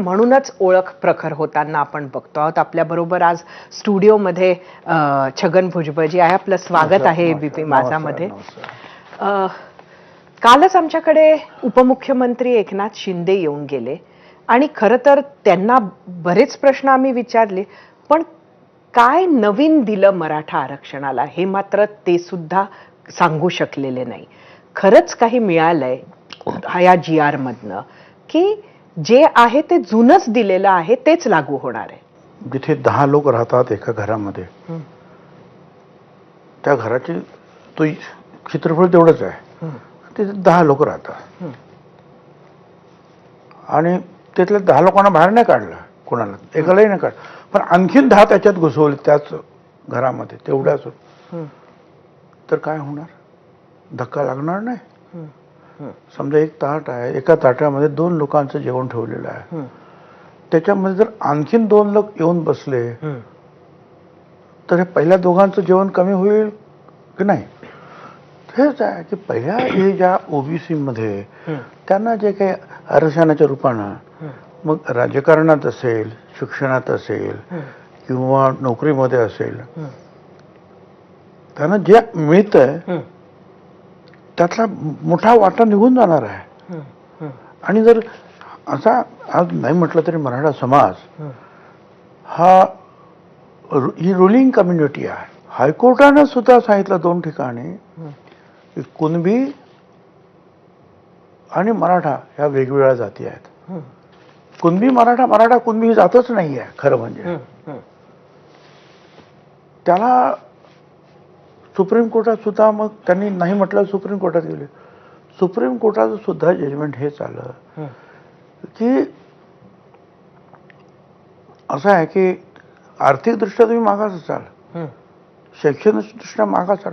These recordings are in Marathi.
म्हणूनच ओळख प्रखर होताना आपण बघतो आहोत. आपल्याबरोबर आज स्टुडिओमध्ये छगन भुजबळजी आहे. आपलं स्वागत आहे एबीपी माझामध्ये कालच आमच्याकडे उपमुख्यमंत्री एकनाथ शिंदे येऊन गेले. आणि खरं तर त्यांना बरेच प्रश्न आम्ही विचारले. पण काय नवीन दिलं मराठा आरक्षणाला? हे मात्र ते सुद्धा सांगू शकलेले नाही. खरंच काही मिळालंय या जी आर मधनं की जे आहे ते जुनच दिलेलं आहे तेच लागू होणार आहे जिथे दहा लोक राहतात एका घरामध्ये. त्या घराचे तो क्षेत्रफळ तेवढंच आहे तिथे दहा लोक राहतात. आणि त्यातल्या दहा लोकांना बाहेर नाही काढलं कोणाला एकालाही नाही काढलं पण आणखीन दहा त्याच्यात घुसवले त्याच घरामध्ये तेवढ्याच. तर काय होणार धक्का लागणार नाही. समजा एक ताट आहे एका ताटामध्ये दोन लोकांचं जेवण ठेवलेलं आहे हं. त्याच्यामध्ये जर आणखीन दोन लोक येऊन बसले. तर हे पहिल्या दोघांचं जेवण कमी होईल की नाही हेच आहे की पहिल्या हे ज्या ओबीसी मध्ये. त्यांना जे काही आरक्षणाच्या रूपानं. मग राजकारणात असेल शिक्षणात असेल. किंवा नोकरीमध्ये असेल. त्यांना जे मिळतंय. त्यातला मोठा वाटा निघून जाणार आहे. आणि जर असा आज नाही म्हटलं तरी मराठा समाज हं. हा रुलिंग कम्युनिटी आहे हायकोर्टानं सुद्धा सांगितलं दोन ठिकाणी. की कुणबी आणि मराठा ह्या वेगवेगळ्या जाती आहेत हं. कुणबी मराठा मराठा कुणबी ही जातच नाही आहे खरं म्हणजे. त्याला सुप्रीम कोर्टात सुद्धा मग त्यांनी नाही म्हटलं सुप्रीम कोर्टात गेले सुप्रीम कोर्टाचं सुद्धा जजमेंट हेच आलं. की असं आहे की आर्थिकदृष्ट्या तुम्ही मागास असाल. शैक्षणिकदृष्ट्या मागास असाल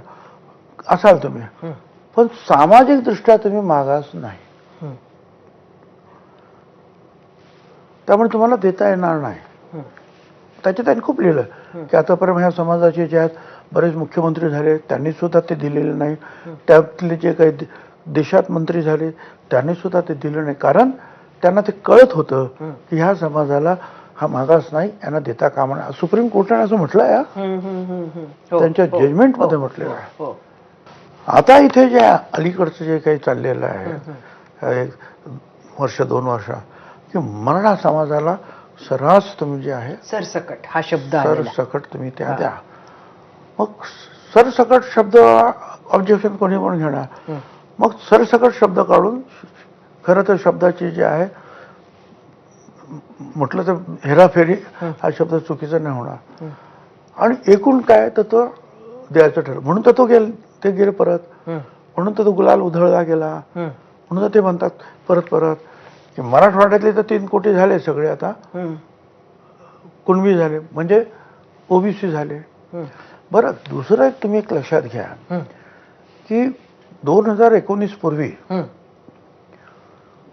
असाल तुम्ही. पण सामाजिकदृष्ट्या तुम्ही मागास नाही हं. त्यामुळे तुम्हाला देता येणार नाही. त्याच्यात त्यांनी खूप लिहिलं की आतापर्यंत ह्या समाजाचे जे आहेत बरेच मुख्यमंत्री झाले त्यांनी सुद्धा ते दिलेले नाही त्यातले जे काही देशात मंत्री झाले त्यांनी सुद्धा ते दिलं नाही कारण त्यांना ते कळत होतं की ह्या समाजाला हा मागास नाही यांना देता कामा नये. सुप्रीम कोर्टाने असं म्हटलं आहे हा. हं. हं. हं. हं. हो. त्यांच्या हो. जजमेंटमध्ये हो. म्हटलेलं आहे हो. आता इथे जे अलीकडचं जे काही चाललेलं आहे एक वर्ष दोन वर्ष की मराठा समाजाला सर्रास तुम्ही जे आहे सरसकट हा शब्द. सरसकट तुम्ही त्या द्या मग सरसकट शब्द ऑब्जेक्शन कोणी पण घेणार. मग सरसकट शब्द काढून खरं तर शब्दाची जी आहे म्हटलं तर हेराफेरी हा शब्द चुकीचा नाही होणार. आणि एकूण काय तर तो द्यायचं ठरलं म्हणून तर तो गेल ते गेले परत. म्हणून तर तो गुलाल उधळला गेला. म्हणून तर ते म्हणतात परत परत की मराठवाड्यातले तर तीन कोटी झाले सगळे आता. कुणबी झाले म्हणजे ओबीसी झाले. बरं दुसरं एक तुम्ही एक लक्षात घ्या. की दोन हजार एकोणीस पूर्वी.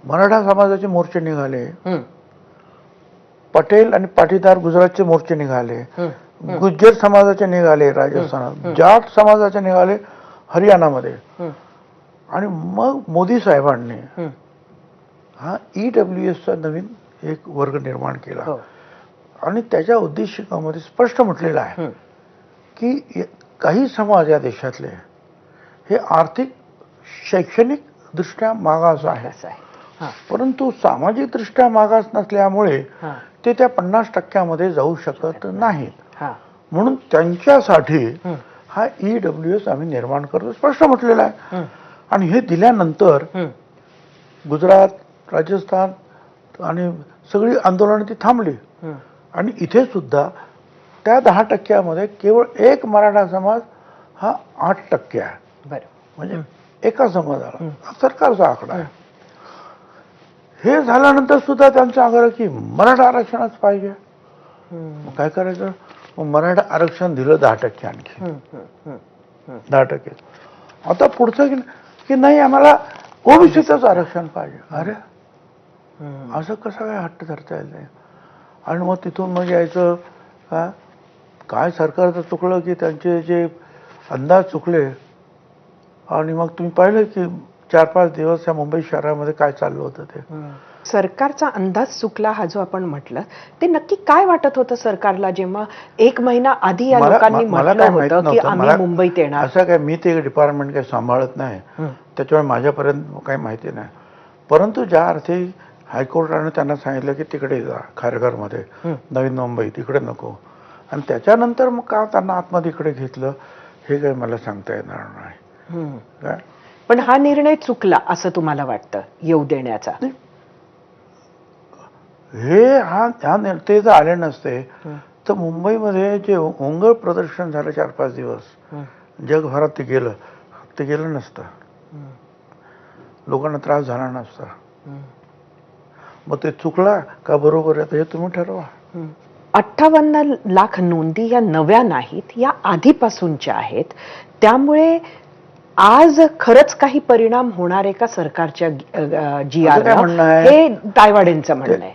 मराठा समाजाचे मोर्चे निघाले. पटेल आणि पाटीदार गुजरातचे मोर्चे निघाले. गुज्जर समाजाचे निघाले राजस्थानात जाट समाजाचे निघाले हरियाणामध्ये. आणि मग मोदी साहेबांनी हं. हा ई डब्ल्यू एसचा नवीन एक वर्ग निर्माण केला हो. आणि त्याच्या उद्देशिकामध्ये स्पष्ट म्हटलेलं आहे. की काही समाज या देशातले हे आर्थिक शैक्षणिक दृष्ट्या मागास आहे. हां. परंतु सामाजिक दृष्ट्या मागास नसल्यामुळे. ते त्या पन्नास टक्क्यामध्ये जाऊ शकत नाहीत. म्हणून त्यांच्यासाठी हं. ई डब्ल्यू एस आम्ही निर्माण करतो स्पष्ट म्हटलेलं आहे. आणि हे दिल्यानंतर. गुजरात राजस्थान आणि सगळी आंदोलनं ती थांबली. आणि इथे सुद्धा त्या दहा टक्क्यामध्ये केवळ एक मराठा समाज हा आठ टक्के आहे. बरं. म्हणजे एका समाजाला सरकारचा आकडा आहे. हे. झाल्यानंतर सुद्धा त्यांचा आग्रह की मराठा आरक्षणच पाहिजे. काय करायचं? मग मराठा आरक्षण दिलं दहा टक्के आणखी. दहा टक्के. आता पुढचं की की नाही आम्हाला ओबीसीचंच आरक्षण पाहिजे. अरे. असं कसं काय हट्ट धरता येईल नाही? आणि मग तिथून मग यायचं का काय सरकारचं चुकलं की त्यांचे जे अंदाज चुकले? आणि मग तुम्ही पाहिलं की चार पाच दिवस या मुंबई शहरामध्ये काय चाललं होतं ते. सरकारचा अंदाज चुकला हा जो आपण म्हटलं ते नक्की काय वाटत होतं सरकारला जेव्हा एक महिना आधी या लोकांनी म्हटलं होतं की आम्ही मुंबईत येणार. असं काय मी ते डिपार्टमेंट काही सांभाळत नाही. त्याच्यामुळे माझ्यापर्यंत काही माहिती नाही. परंतु ज्या अर्थी हायकोर्टाने त्यांना सांगितलं की तिकडे जा खारघरमध्ये. नवीन मुंबई तिकडे नको. आणि त्याच्यानंतर मग का त्यांना आतमध्ये इकडे घेतलं हे काही मला सांगता येणार नाही. काय पण हा निर्णय चुकला असं तुम्हाला वाटतं येऊ देण्याचा हे हा नि- ते जर आले नसते. तर मुंबईमध्ये जे ओंगळ प्रदर्शन झालं चार पाच दिवस. जगभरात ते गेलं ते गेलं नसतं. लोकांना त्रास झाला नसता. मग ते चुकला का बरोबर आहे तर हे तुम्ही ठरवा अठ्ठावन्न लाख नोंदी या नव्या नाहीत या आधीपासूनच्या आहेत. त्यामुळे आज खरंच काही परिणाम होणार आहे का सरकारच्या जी आहे? हे तायवाडेंचं म्हणणं आहे.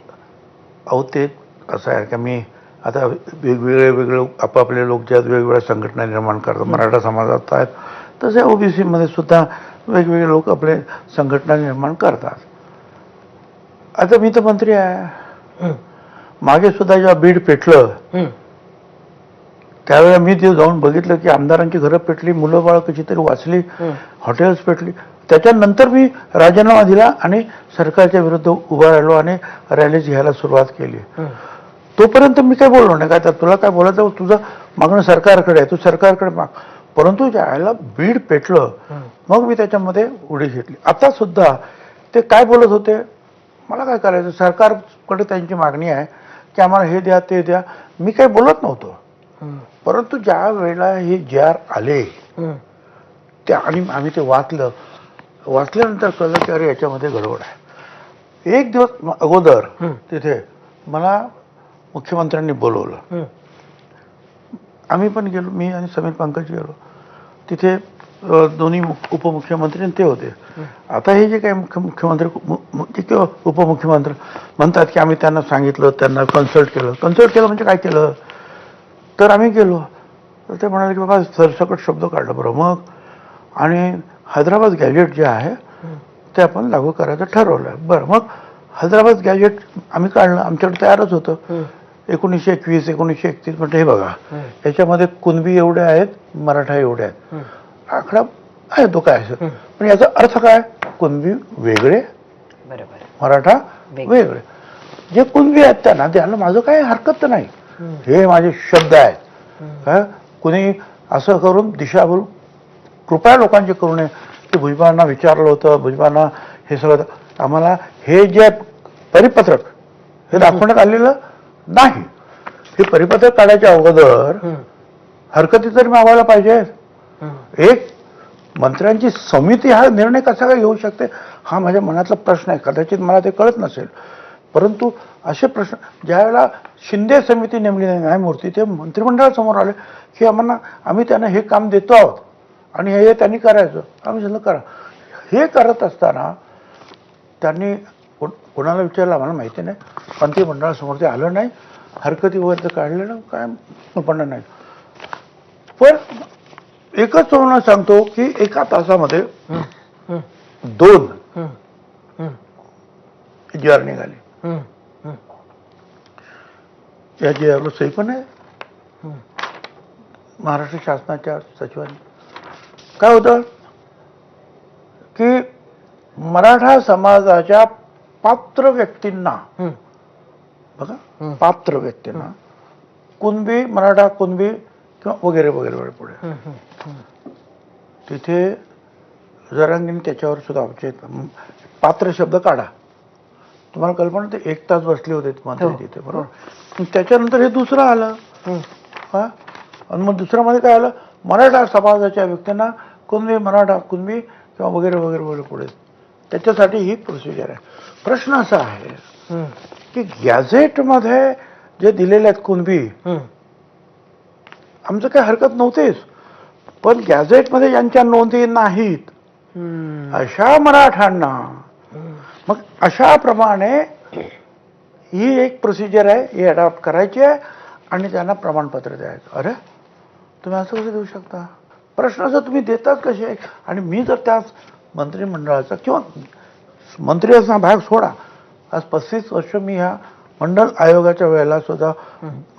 अहो ते असं आहे का मी आता वेगवेगळे वेगळे आपापले लोक जे आहेत वेगवेगळ्या संघटना निर्माण करतात. मराठा समाजात आहेत. तसे ओबीसी मध्ये सुद्धा वेगवेगळे लोक आपले संघटना निर्माण करतात. आता मी तर मंत्री आहे. मागे सुद्धा जेव्हा बीड पेटलं. त्यावेळेला मी ते जाऊन बघितलं की आमदारांची घरं पेटली मुलं बाळ कशी तरी वाचली. हॉटेल्स पेटली त्याच्यानंतर मी राजीनामा दिला आणि सरकारच्या विरुद्ध उभा राहिलो आणि रॅलीज घ्यायला सुरुवात केली. तोपर्यंत मी काय बोललो नाही काय तर तुला काय बोलायचं तुझं मागणं सरकारकडे आहे तू सरकारकडे माग परंतु ज्यावेळेला बीड पेटलं. मग मी त्याच्यामध्ये उडी घेतली आता सुद्धा ते काय बोलत होते मला काय करायचं सरकारकडे त्यांची मागणी आहे की आम्हाला हे द्या ते द्या मी काही बोलत नव्हतो. परंतु ज्या वेळेला हे जे आर आले. त्या आणि आम्ही ते वाचलं वाचल्यानंतर कळलं की अरे याच्यामध्ये गडबड आहे एक दिवस अगोदर. तिथे मला मुख्यमंत्र्यांनी बोलवलं. आम्ही पण गेलो मी आणि समीर पंकज गेलो तिथे दोन्ही मुख- उपमुख्यमंत्री आणि ते होते. आता हे जे काही मुख्य मुख्यमंत्री काही उपमुख्यमंत्री म्हणतात की आम्ही त्यांना सांगितलं त्यांना कन्सल्ट केलं. कन्सल्ट केलं म्हणजे काय केलं? तर आम्ही गेलो तर ते म्हणाले की बाबा सरसकट शब्द काढला बरं मग. आणि हैदराबाद गॅजेट जे आहे ते आपण लागू करायचं ठरवलं बरं मग हैदराबाद गॅजेट आम्ही काढलं. आमच्याकडे तयारच होतं. एकोणीसशे एकवीस एकोणीसशे एकतीस म्हणजे हे बघा. याच्यामध्ये कुणबी एवढे आहेत मराठा एवढे आहेत. आकडा आहे तो काय असेल. पण याचा अर्थ काय? कुणबी वेगळे बरोबर. मराठा वेगळे. जे कुणबी आहेत त्यांना द्यायला माझं काही हरकत नाही. हं. माझे शब्द आहेत. कुणी असं करून दिशाभूल कृपया लोकांचे करू नये. की भुजबळांना विचारलं होतं भुजबळांना हे सगळं आम्हाला हे जे परिपत्रक हे दाखवण्यात आलेलं नाही. हे परिपत्रक काढायच्या अगोदर. हरकती तरी मागवायला पाहिजे. एक मंत्र्यांची समिती हा निर्णय कसा काय घेऊ शकते? हा माझ्या मनातला प्रश्न आहे. कदाचित मला ते कळत नसेल. परंतु असे प्रश्न ज्यावेळेला शिंदे समिती नेमली नाही न्यायमूर्ती ते मंत्रिमंडळासमोर आले की आम्हाला आम्ही त्यांना हे काम देतो आहोत आणि हे त्यांनी करायचं. आम्ही सांगितलं करा. हे करत असताना त्यांनी कोण- कोणाला विचारलं? आम्हाला माहिती नाही. मंत्रिमंडळासमोर ते आलं नाही. हरकती वगैरे तर काढलं ना काय पण नाही. पण एकच तुम्हाला सांगतो की एका तासामध्ये दोन हं. निघाले. या जी सही पण आहे. महाराष्ट्र शासनाच्या सचिवांनी. काय होतं? की मराठा समाजाच्या पात्र व्यक्तींना बघा पात्र व्यक्तींना कुणबी मराठा कुणबी किंवा वगैरे वगैरे वगैरे पुढे. तिथे जरांगीने त्याच्यावर सुद्धा आमचे पात्र शब्द काढा तुम्हाला कल्पना ते एक तास बसले होते मंत्री हो. तिथे बरोबर त्याच्यानंतर हे दुसरं आलं हं. आणि मग दुसरं मध्ये काय आलं मराठा समाजाच्या व्यक्तींना कुणबी मराठा कुणबी किंवा वगैरे वगैरे वगैरे पुढे त्याच्यासाठी ही प्रोसिजर आहे प्रश्न असा आहे हं. की गॅझेटमध्ये जे दिलेले आहेत कुणबी. आमचं काही हरकत नव्हतेच पण गॅझेटमध्ये ज्यांच्या नोंदी नाहीत. अशा मराठांना हं. मग अशा प्रमाणे ही एक प्रोसिजर आहे ही अडॉप्ट करायची आहे आणि त्यांना प्रमाणपत्र द्यायचं अरे तुम्ही असं कसं देऊ शकता प्रश्न जर तुम्ही देतात कसे आणि मी जर त्या मंत्रिमंडळाचा किंवा मंत्री असणं भाग सोडा आज पस्तीस वर्ष मी ह्या मंडल आयोगाच्या वेळेला सुद्धा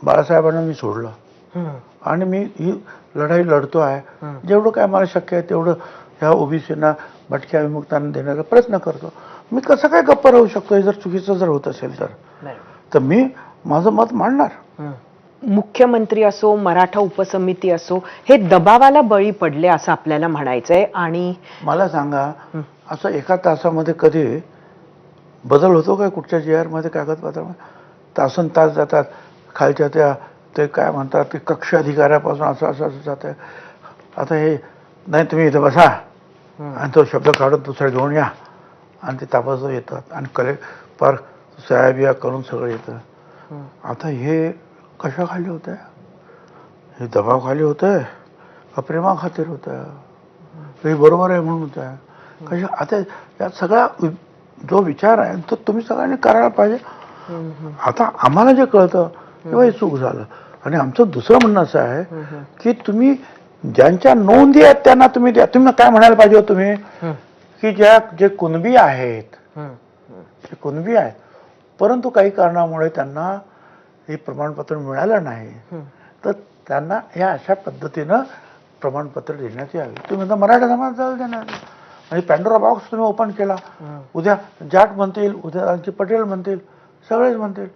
बाळासाहेबांना मी सोडलं. आणि मी ही लढाई लढतो आहे. जेवढं काय मला शक्य आहे तेवढं ह्या ओबीसीना भटक्या विमुक्तांना देण्याचा प्रयत्न करतो. मी कसं काय गप्प राहू शकतो? हे जर चुकीचं जर होत असेल तर. तर मी माझं मत मांडणार. मुख्यमंत्री असो मराठा उपसमिती असो हे दबावाला बळी पडले असं आपल्याला म्हणायचंय. आणि मला सांगा असं एका तासामध्ये कधी बदल होतो काय कुठच्या जी मध्ये कागदपत्रामध्ये? तासन तास जातात खालच्या त्या ते काय म्हणतात ते कक्ष अधिकाऱ्यापासून असं असं असं जात. आहे आता हे नाही तुम्ही इथं बसा. आणि तो शब्द काढून दुसरा घेऊन या. आणि ते ताबडतोब येतात. आणि कले पार सह्या करून सगळं येतं. आता हे कशा खाली होत आहे हे दबावाखाली होत आहे का प्रेमाखातीर होत आहे हे बरोबर आहे म्हणून होत आहे कशा आता या सगळा जो विचार आहे तो तुम्ही सगळ्यांनी करायला पाहिजे. आता आम्हाला जे कळतं तेव्हा हे चूक झालं. आणि आमचं दुसरं म्हणणं असं आहे की तुम्ही ज्यांच्या नोंदी आहेत त्यांना तुम्ही द्या. तुम्ही काय म्हणायला पाहिजे हो तुम्ही? की ज्या जे कुणबी आहेत जे कुणबी आहेत परंतु काही कारणामुळे त्यांना हे प्रमाणपत्र मिळालं नाही तर त्यांना या अशा पद्धतीनं प्रमाणपत्र देण्यात यावे. तुम्ही म्हणता मराठा समाज जाऊ देणार आणि पॅन्डोरा बॉक्स तुम्ही ओपन केला. उद्या जाट म्हणतील उद्या आणखी पटेल म्हणतील सगळेच म्हणतील.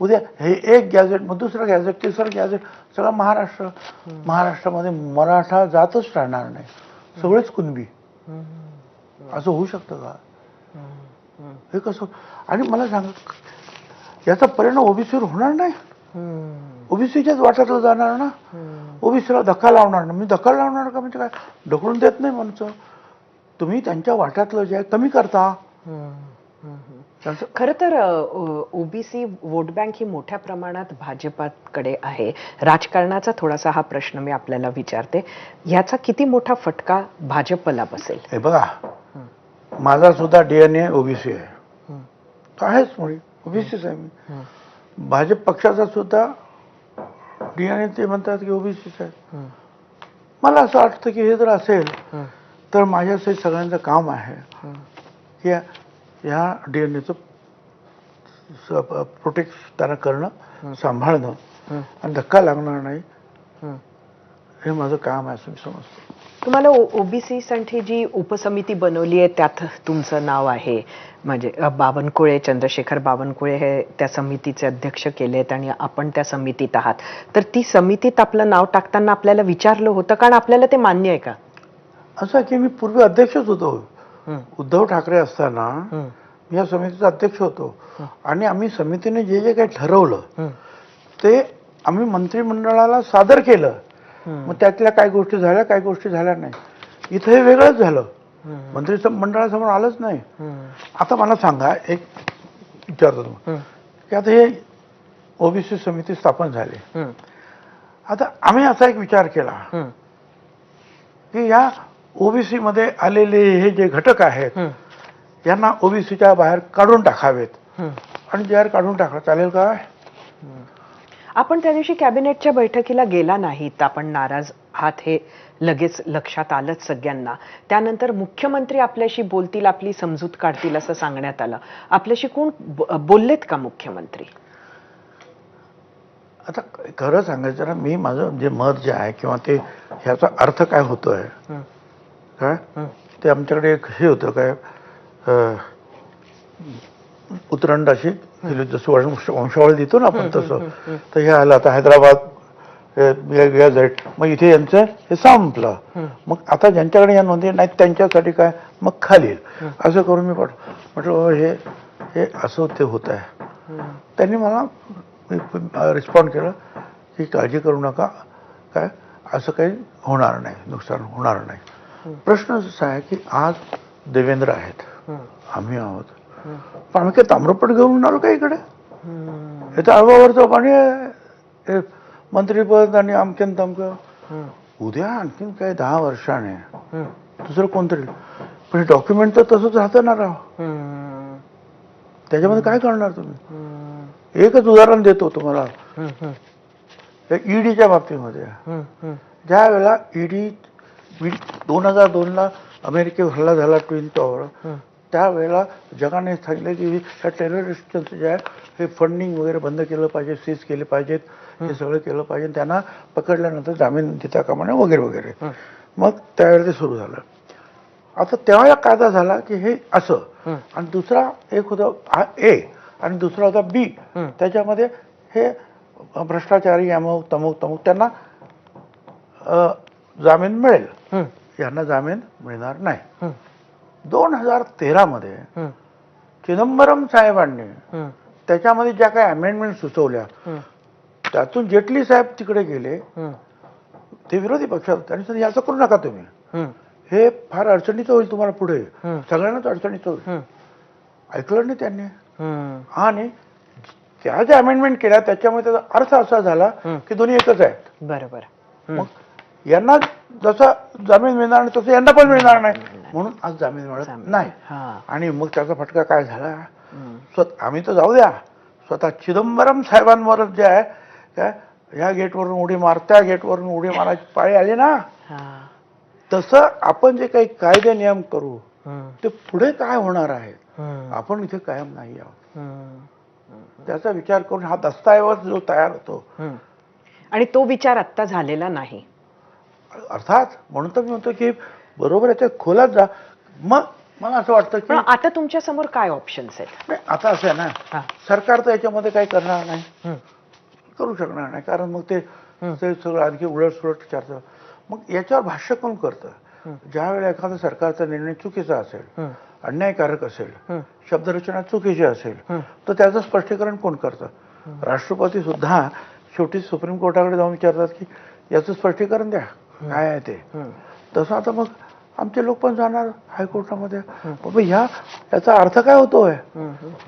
उद्या हे एक गॅझेट मग दुसरं गॅझेट तिसरं गॅझेट सगळं महाराष्ट्र महाराष्ट्रामध्ये मराठा जातच राहणार नाही. सगळेच कुणबी. असं होऊ शकतं का? हे कसं? आणि मला सांगा याचा परिणाम ओबीसीवर होणार नाही? ओबीसीच्याच वाटातलं जाणार ना? ओबीसीला धक्का लावणार ना मी म्हणजे धक्का लावणार का म्हणजे काय? ढकलून देत नाही म्हणचं तुम्ही त्यांच्या वाट्यातलं जे आहे कमी करता. खर तर ओबीसी वोट बँक ही मोठ्या प्रमाणात भाजपाकडे आहे. राजकारणाचा थोडासा हा प्रश्न मी आपल्याला विचारते. ह्याचा किती मोठा फटका भाजपला बसेल? हे बघा माझा सुद्धा डीएनए ओबीसी आहे. तो आहेच मुळी. ओबीसीच आहे मी. भाजप पक्षाचा सुद्धा डीएनए ते म्हणतात की ओबीसीच आहे मला असं वाटतं की हे जर असेल तर माझ्यासाठी सगळ्यांचं काम आहे. की या- ह्या डीएनएचं प्रोटेक्ट त्यांना करणं सांभाळणं आणि धक्का लागणार नाही. हे. माझं काम आहे असं मी समजतो. तुम्हाला ओबीसी साठी जी उपसमिती बनवली आहे त्यात तुमचं नाव आहे. म्हणजे बावनकुळे चंद्रशेखर बावनकुळे हे त्या समितीचे अध्यक्ष केलेत आणि आपण त्या समितीत आहात. तर ती समितीत आपलं नाव टाकताना आपल्याला विचारलं होतं कारण आपल्याला ते मान्य आहे का? असं की मी पूर्वी अध्यक्षच होतो. उद्धव ठाकरे असताना मी या समितीचा अध्यक्ष होतो. आणि आम्ही समितीने जे जे काही ठरवलं ते आम्ही मंत्रिमंडळाला सादर केलं. मग त्यातल्या काही गोष्टी झाल्या काही गोष्टी झाल्या नाही. इथं हे वेगळंच झालं. मंत्री मंडळासमोर आलंच नाही. आता मला सांगा एक विचारतो तुम्हाला. की आता हे ओबीसी समिती स्थापन झाली. आता आम्ही असा एक विचार केला की या ओबीसी मध्ये आलेले हे जे घटक आहेत यांना ओबीसीच्या बाहेर काढून टाकावेत. आणि जे काढून टाकलं चालेल काय आपण त्या दिवशी कॅबिनेटच्या बैठकीला गेला नाहीत. आपण नाराज आहात हे लगेच लक्षात आलंच सगळ्यांना. त्यानंतर मुख्यमंत्री आपल्याशी बोलतील आपली समजूत काढतील असं सांगण्यात आलं. आपल्याशी कोण बोललेत का मुख्यमंत्री? आता खरं सांगायचं ना मी माझं जे मत जे आहे किंवा ते ह्याचा अर्थ काय होतोय काय ते आमच्याकडे एक हे होतं काय अं, उतरंड अशी दिली जसं वंश- वंशावळ देतो ना आपण तसं तर हे आलं आता हैदराबाद गॅझेट मग इथे यांचं हे संपलं. मग आता ज्यांच्याकडे या नोंदी नाहीत त्यांच्यासाठी काय? मग खाली असं करून मी पाठ म्हटलं "हो, हे हे असं ते होत आहे. त्यांनी मला रिस्पॉन्ड केलं की काळजी करू नका काय? असं काही होणार नाही नुकसान होणार नाही. प्रश्न असा आहे की आज देवेंद्र आहेत. आम्ही आहोत. पण आम्ही काही ताम्रपट घेऊन आलो का इकडे? हे. तर अळवावरचं पाणी आहे मंत्रीपद आणि अमक्यान तमकं. उद्या आणखीन काय दहा वर्षाने दुसरं कोणतरी? पण हे डॉक्युमेंट तर तसंच राहतं ना राव त्याच्यामध्ये काय करणार तुम्ही? एकच उदाहरण देतो तुम्हाला. ईडीच्या बाबतीमध्ये. ज्या वेळेला ईडी दोन हजार दोनला अमेरिकेवर हल्ला झाला ट्विन टॉवर त्यावेळेला जगाने सांगितलं की ह्या टेररिस्टचं जे आहे हे फंडिंग वगैरे बंद केलं पाहिजे सीज केले पाहिजेत हे सगळं केलं पाहिजे. त्यांना पकडल्यानंतर जामीन देता कामा नये वगैरे वगैरे. मग त्यावेळेला ते सुरू झालं. आता तेव्हा कायदा झाला की हे असं. आणि दुसरा एक होता ए आणि दुसरा होता बी त्याच्यामध्ये हे भ्रष्टाचारी अमुक तमुक तमुक त्यांना जामीन मिळेल. यांना जामीन मिळणार नाही. दोन हजार तेरामध्ये चिदंबरम साहेबांनी त्याच्यामध्ये ज्या काही अमेंडमेंट सुचवल्या त्यातून जेटली साहेब तिकडे गेले. ते विरोधी पक्षात होते. आणि सांगितलं, याचं करू नका तुम्ही. हे. फार अडचणीचं होईल तुम्हाला पुढे. सगळ्यांनाच अडचणीचं होईल. ऐकलं नाही त्यांनी. आणि त्या ज्या अमेंडमेंट केल्या त्याच्यामुळे त्याचा अर्थ असा झाला. की दोन्ही एकच आहेत. बरोबर. मग यांना जसा जामीन मिळणार नाही तसं यांना पण मिळणार नाही. म्हणून आज जामीन मिळत. नाही. आणि मग त्याचा फटका काय झाला? स्वतः आम्ही तर जाऊ द्या. स्वतः चिदंबरम साहेबांवर जे आहे काय ह्या गेटवरून उडी मार त्या गेटवरून उडी मारायची पाळी आली ना. तसं आपण जे काही कायदे नियम करू ते पुढे काय होणार आहे? आपण इथे कायम नाही आहोत. त्याचा विचार करून हा दस्ताऐवज जो तयार होतो. आणि तो विचार आत्ता झालेला नाही. अर्थात म्हणून तर मी म्हणतो की बरोबर याच्या खोलात जा. मग मला असं वाटतं की पण आता तुमच्यासमोर काय ऑप्शन्स आहेत? नाही, आता असं आहे ना हा. सरकार तर याच्यामध्ये काही करणार नाही. करू शकणार नाही कारण मग ते सगळं आणखी उलट सुलट विचारतं मग याच्यावर भाष्य कोण करतं? हम्म. ज्या वेळेला एखादा सरकारचा निर्णय चुकीचा असेल अन्यायकारक असेल शब्दरचना चुकीची असेल. तर त्याचं स्पष्टीकरण कोण करतं? राष्ट्रपती सुद्धा शेवटी सुप्रीम कोर्टाकडे जाऊन विचारतात की याचं स्पष्टीकरण द्या. काय आहे ते? तसं आता मग आमचे लोक पण जाणार हायकोर्टामध्ये. बाबा ह्या याचा अर्थ काय होतोय?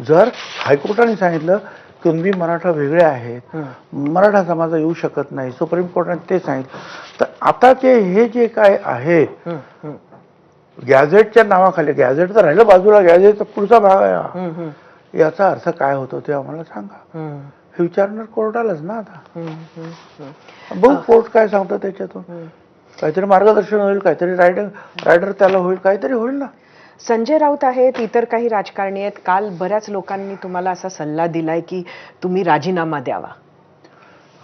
जर हायकोर्टाने सांगितलं कुणबी मराठा वेगळे आहेत मराठा समाज येऊ शकत नाही सुप्रीम कोर्टाने ते सांगितलं. तर आताचे हे जे काय आहे गॅझेटच्या नावाखाली गॅझेट तर राहिलं बाजूला गॅझेटचा पुढचा भाग आहे याचा अर्थ काय होतो ते आम्हाला सांगा. हे विचारणार कोर्टालाच ना आता. बघू कोर्ट काय सांगतं त्याच्यातून. काहीतरी मार्गदर्शन होईल काहीतरी रायडर रायडर त्याला होईल काहीतरी होईल ना. संजय राऊत आहेत इतर काही राजकारणी आहेत. काल बऱ्याच लोकांनी तुम्हाला असा सल्ला दिलाय की तुम्ही राजीनामा द्यावा.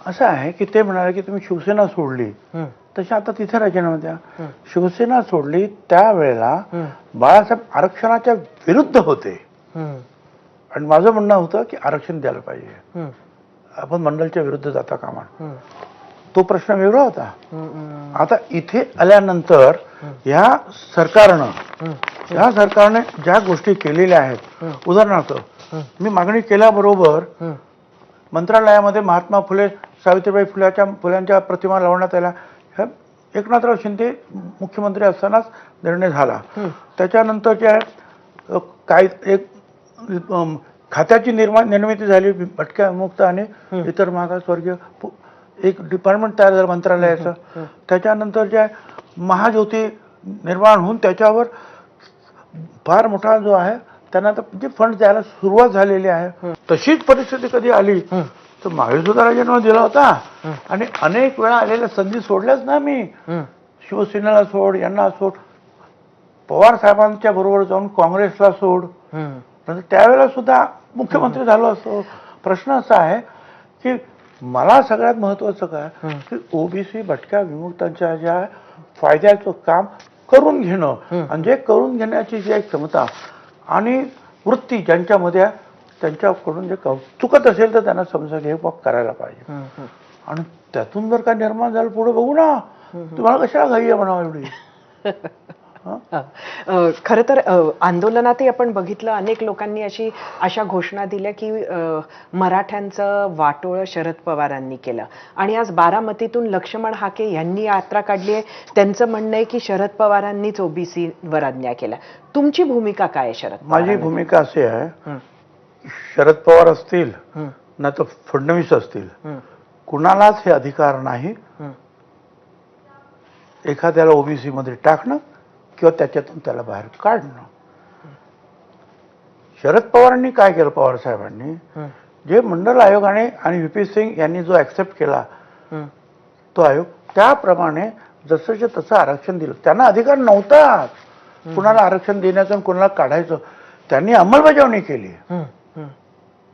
असं आहे की ते म्हणाले की तुम्ही शिवसेना सोडली तशी आता तिथे राजीनामा द्या. शिवसेना सोडली त्यावेळेला बाळासाहेब आरक्षणाच्या विरुद्ध होते. आणि माझं म्हणणं होतं की आरक्षण द्यायला पाहिजे. आपण मंडलच्या विरुद्ध जाता कामा तो प्रश्न वेगळा होता. आता इथे आल्यानंतर ह्या सरकारनं ह्या सरकारने ज्या गोष्टी केलेल्या आहेत उदाहरणार्थ. मी मागणी केल्याबरोबर मंत्रालयामध्ये महात्मा फुले सावित्रीबाई फुल्याच्या फुल्यांच्या प्रतिमा लावण्यात आल्या. ह्या एकनाथराव शिंदे मुख्यमंत्री असतानाच निर्णय झाला. त्याच्यानंतर जे काय एक खात्याची निर्माण निर्मिती झाली भटक्या मुक्त आणि इतर मागासवर्गीय एक डिपार्टमेंट तयार झालं मंत्रालयाचं. त्याच्यानंतर जे आहे, महाज्योती निर्माण होऊन त्याच्यावर फार मोठा जो आहे त्यांना आता जे फंड द्यायला सुरुवात झालेली आहे तशीच परिस्थिती कधी आली. तर सुद्धा राजीनामा दिला होता. आणि अनेक वेळा आलेल्या संधी सोडल्याच ना मी. शिवसेनेला सोड यांना सोड पवार साहेबांच्या बरोबर जाऊन काँग्रेसला सोड. नंतर त्यावेळेला सुद्धा मुख्यमंत्री झालो असतो प्रश्न असा आहे की मला सगळ्यात महत्वाचं काय. की ओबीसी भटक्या विमुक्तांच्या ज्या फायद्याचं काम करून घेणं. आणि जे करून घेण्याची जी एक क्षमता आणि वृत्ती ज्यांच्यामध्ये त्यांच्याकडून जे क- चुकत असेल तर त्यांना समजा हे बाब करायला पाहिजे. आणि त्यातून जर काय निर्माण झालं पुढे बघू ना तुम्हाला कशाला घाई आहे म्हणावं एवढी खरं तर आंदोलनातही आपण बघितलं अनेक लोकांनी अशी अशा घोषणा दिल्या की मराठ्यांचं वाटोळं शरद पवारांनी केलं. आणि आज बारामतीतून लक्ष्मण हाके यांनी यात्रा काढली आहे. त्यांचं म्हणणं आहे की शरद पवारांनीच ओबीसी वर अन्याय केला तुमची भूमिका काय आहे शरद माझी? भूमिका अशी आहे. शरद पवार असतील ना तर फडणवीस असतील. कुणालाच हे अधिकार नाही. एखाद्याला ओबीसी मध्ये टाकणं किंवा त्याच्यातून त्याला बाहेर काढणं. शरद पवारांनी काय केलं? पवार साहेबांनी जे मंडल आयोगाने आणि व्ही पी सिंग यांनी जो ऍक्सेप्ट केला तो आयोग त्याप्रमाणे जसंच्या तसं आरक्षण दिलं. त्यांना अधिकार नव्हताच कुणाला आरक्षण देण्याचं आणि कुणाला काढायचं त्यांनी अंमलबजावणी केली.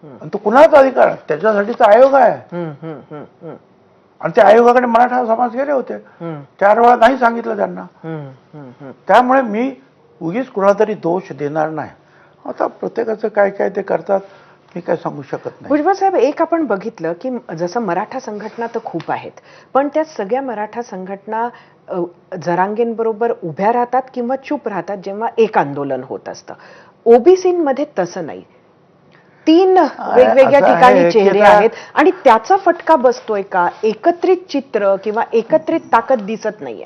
आणि तो कुणाचा अधिकार? त्याच्यासाठीचा आयोग आहे. आणि त्या आयोगाकडे मराठा समाज गेले होते चार वेळा नाही सांगितलं त्यांना. त्यामुळे मी उगीच कुणाला तरी दोष देणार नाही. आता प्रत्येकाचं काय काय ते करतात मी काय सांगू शकत नाही. भुजबळ साहेब एक आपण बघितलं की जसं मराठा संघटना तर खूप आहेत पण त्या सगळ्या मराठा संघटना जरांगेंबरोबर उभ्या राहतात किंवा चूप राहतात जेव्हा एक आंदोलन होत असतं. ओबीसीमध्ये तसं नाही. तीन वेगवेगळ्या ठिकाणी चेहरे आहेत आणि त्याचा फटका बसतोय का एकत्रित चित्र किंवा एकत्रित ताकद दिसत नाहीये.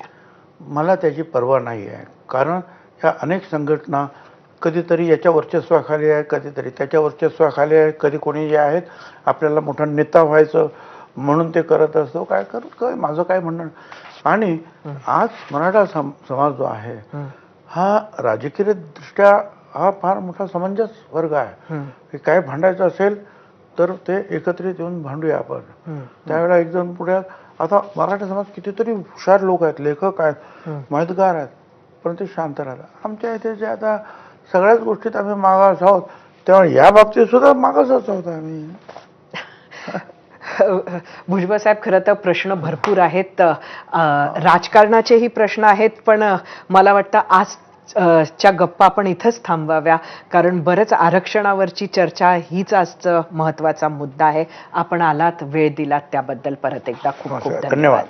मला त्याची पर्वा नाही आहे. कारण ह्या अनेक संघटना कधीतरी याच्या वर्चस्वाखाली आहे कधीतरी त्याच्या वर्चस्वाखाली आहे कधी कोणी जे आहेत आपल्याला मोठा नेता व्हायचं म्हणून ते करत असतो. काय करू काय माझं काय म्हणणं आणि आज मराठा सम समाज जो आहे हा. राजकीय दृष्ट्या हा फार मोठा समंजस वर्ग आहे. हे काय भांडायचं असेल तर ते एकत्रित येऊन भांडूया आपण. त्यावेळेला एक दोन पुढे आता मराठा समाज कितीतरी हुशार लोक आहेत लेखक आहेत माहितगार आहेत पण ते शांत राहतात आमच्या इथे जे आता सगळ्याच गोष्टीत आम्ही मागास आहोत तेव्हा या बाबतीत सुद्धा मागासच आहोत आम्ही. भुजबळ साहेब खरं तर प्रश्न भरपूर आहेत. राजकारणाचेही प्रश्न आहेत पण मला वाटतं आज च्या गप्पा आपण इथंच थांबवाव्या. कारण बरंच आरक्षणावरची चर्चा हीच आजचं महत्त्वाचा मुद्दा आहे. आपण आलात वेळ दिलात त्याबद्दल परत एकदा खूप खूप धन्यवाद. धन्यवाद.